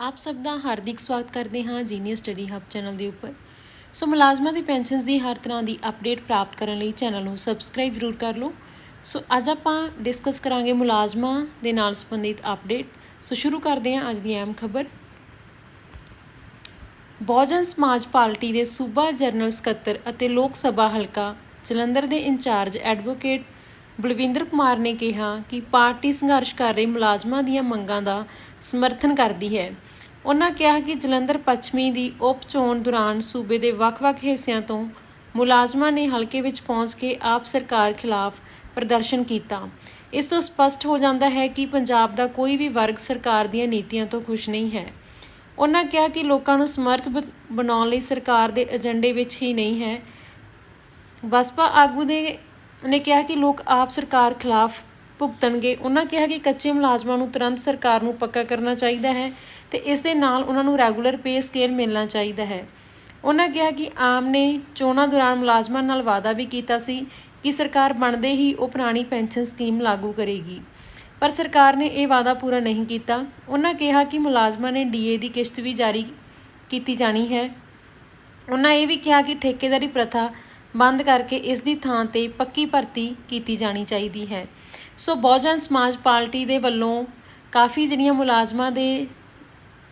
ਆਪ ਸਭ ਦਾ ਹਾਰਦਿਕ ਸਵਾਗਤ ਕਰਦੇ ਹਾਂ ਜੀਨੀਅਸ ਸਟੱਡੀ ਹੱਬ ਚੈਨਲ ਦੇ ਉੱਪਰ। ਸੋ ਮੁਲਾਜ਼ਮਾਂ ਦੀ ਪੈਨਸ਼ਨਸ ਦੀ ਹਰ ਤਰ੍ਹਾਂ ਦੀ ਅਪਡੇਟ ਪ੍ਰਾਪਤ ਕਰਨ ਲਈ ਚੈਨਲ ਨੂੰ ਸਬਸਕ੍ਰਾਈਬ ਜ਼ਰੂਰ ਕਰ ਲਓ। ਸੋ ਅੱਜ ਆਪਾਂ ਡਿਸਕਸ ਕਰਾਂਗੇ ਮੁਲਾਜ਼ਮਾਂ ਦੇ ਨਾਲ ਸੰਬੰਧਿਤ ਅਪਡੇਟ। ਸੋ ਸ਼ੁਰੂ ਕਰਦੇ ਹਾਂ ਅੱਜ ਦੀ ਅਹਿਮ ਖਬਰ। ਬਹੁਜਨ ਸਮਾਜ ਪਾਰਟੀ ਦੇ ਸੂਬਾ ਜਨਰਲ ਸਕੱਤਰ ਅਤੇ ਲੋਕ ਸਭਾ ਹਲਕਾ ਜਲੰਧਰ ਦੇ ਇੰਚਾਰਜ ਐਡਵੋਕੇਟ ਬਲਵਿੰਦਰ ਕੁਮਾਰ ਨੇ ਕਿਹਾ ਕਿ ਪਾਰਟੀ ਸੰਘਰਸ਼ ਕਰ ਰਹੇ ਮੁਲਾਜ਼ਮਾਂ ਦੀਆਂ ਮੰਗਾਂ ਦਾ ਸਮਰਥਨ ਕਰਦੀ ਹੈ। ਉਹਨਾਂ ਕਿਹਾ ਕਿ ਜਲੰਧਰ ਪੱਛਮੀ ਦੀ ਉਪ ਚੋਣ ਦੌਰਾਨ ਸੂਬੇ ਦੇ ਵੱਖ-ਵੱਖ ਹਿੱਸਿਆਂ ਤੋਂ ਮੁਲਾਜ਼ਮਾਂ ਨੇ ਹਲਕੇ ਵਿੱਚ ਪਹੁੰਚ ਕੇ ਆਪ ਸਰਕਾਰ ਖਿਲਾਫ ਪ੍ਰਦਰਸ਼ਨ ਕੀਤਾ। ਇਸ ਤੋਂ ਸਪਸ਼ਟ ਹੋ ਜਾਂਦਾ ਹੈ ਕਿ ਪੰਜਾਬ ਦਾ ਕੋਈ ਵੀ ਵਰਗ ਸਰਕਾਰ ਦੀਆਂ ਨੀਤੀਆਂ ਤੋਂ ਖੁਸ਼ ਨਹੀਂ ਹੈ। ਉਹਨਾਂ ਕਿਹਾ ਕਿ ਲੋਕਾਂ ਨੂੰ ਸਮਰਥ ਬ- ਬਣਾਉਣ ਲਈ ਸਰਕਾਰ ਦੇ ਏਜੰਡੇ ਵਿੱਚ ਹੀ ਨਹੀਂ ਹੈ। ਬਸਪਾ ਆਗੂ ਦੇ ਉਹਨੇ ਕਿਹਾ ਕਿ ਲੋਕ ਆਪ ਸਰਕਾਰ ਖਿਲਾਫ ਭੁਗਤਣਗੇ। ਉਹਨਾਂ ਕਿਹਾ ਕਿ ਕੱਚੇ ਮੁਲਾਜ਼ਮਾਂ ਨੂੰ ਤੁਰੰਤ ਸਰਕਾਰ ਨੂੰ ਪੱਕਾ ਕਰਨਾ ਚਾਹੀਦਾ ਹੈ ਤੇ ਇਸ ਦੇ ਨਾਲ ਉਹਨਾਂ ਨੂੰ ਰੈਗੂਲਰ ਪੇ ਸਕੇਲ ਮਿਲਣਾ ਚਾਹੀਦਾ ਹੈ। ਉਹਨਾਂ ਕਿਹਾ ਕਿ ਆਮ ਨੇ ਚੋਣਾਂ ਦੌਰਾਨ ਮੁਲਾਜ਼ਮਾਂ ਨਾਲ ਵਾਅਦਾ ਵੀ ਕੀਤਾ ਸੀ ਕਿ ਸਰਕਾਰ ਬਣਦੇ ਹੀ ਉਹ ਪੁਰਾਣੀ ਪੈਨਸ਼ਨ ਸਕੀਮ ਲਾਗੂ ਕਰੇਗੀ। ਪਰ ਸਰਕਾਰ ਨੇ ਇਹ ਵਾਅਦਾ ਪੂਰਾ ਨਹੀਂ ਕੀਤਾ। ਉਹਨਾਂ ਕਿਹਾ ਕਿ ਮੁਲਾਜ਼ਮਾਂ ਨੇ ਡੀਏ ਦੀ ਕਿਸ਼ਤ ਵੀ ਜਾਰੀ ਕੀਤੀ ਜਾਣੀ ਹੈ। ਉਹਨਾਂ ਇਹ ਵੀ ਕਿਹਾ ਕਿ ਠੇਕੇਦਾਰੀ ਪ੍ਰਥਾ ਬੰਦ ਕਰਕੇ ਇਸ ਦੀ ਥਾਂ ਤੇ ਪੱਕੀ ਭਰਤੀ ਕੀਤੀ ਜਾਣੀ ਚਾਹੀਦੀ ਹੈ। ਸੋ ਬਹੁਜਨ ਸਮਾਜ ਪਾਰਟੀ ਦੇ ਵੱਲੋਂ ਕਾਫੀ ਜਿਹੜੀਆਂ ਮੁਲਾਜ਼ਮਾਂ ਦੇ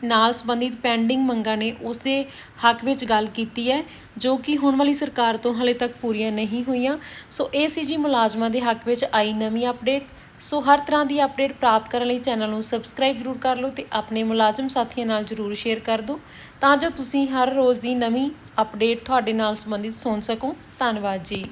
ਨਾਲ ਸੰਬੰਧਿਤ ਪੈਂਡਿੰਗ ਮੰਗਾਂ ਨੇ ਉਸ ਦੇ ਹੱਕ ਵਿੱਚ ਗੱਲ ਕੀਤੀ ਹੈ, ਜੋ ਕਿ ਹੁਣ ਵਾਲੀ ਸਰਕਾਰ ਤੋਂ ਹਲੇ ਤੱਕ ਪੂਰੀਆਂ ਨਹੀਂ ਹੋਈਆਂ। ਸੋ ਇਹ ਸੀ ਜੀ ਮੁਲਾਜ਼ਮਾਂ ਦੇ ਹੱਕ ਵਿੱਚ ਆਈ ਨਵੀਂ ਅਪਡੇਟ। ਸੋ ਹਰ ਤਰ੍ਹਾਂ ਦੀ ਅਪਡੇਟ ਪ੍ਰਾਪਤ ਕਰਨ ਲਈ ਚੈਨਲ ਨੂੰ ਸਬਸਕ੍ਰਾਈਬ ਜ਼ਰੂਰ ਕਰ ਲਓ ਤੇ ਆਪਣੇ ਮੁਲਾਜ਼ਮ ਸਾਥੀਆਂ ਨਾਲ ਜ਼ਰੂਰ ਸ਼ੇਅਰ ਕਰ ਦਿਓ। ਤਾਂ ਜੋ ਤੁਸੀਂ ਹਰ ਰੋਜ਼ ਦੀ ਨਵੀਂ ਅਪਡੇਟ ਤੁਹਾਡੇ ਨਾਲ ਸੰਬੰਧਿਤ ਸੁਣ ਸਕੋ। ਧੰਨਵਾਦ ਜੀ।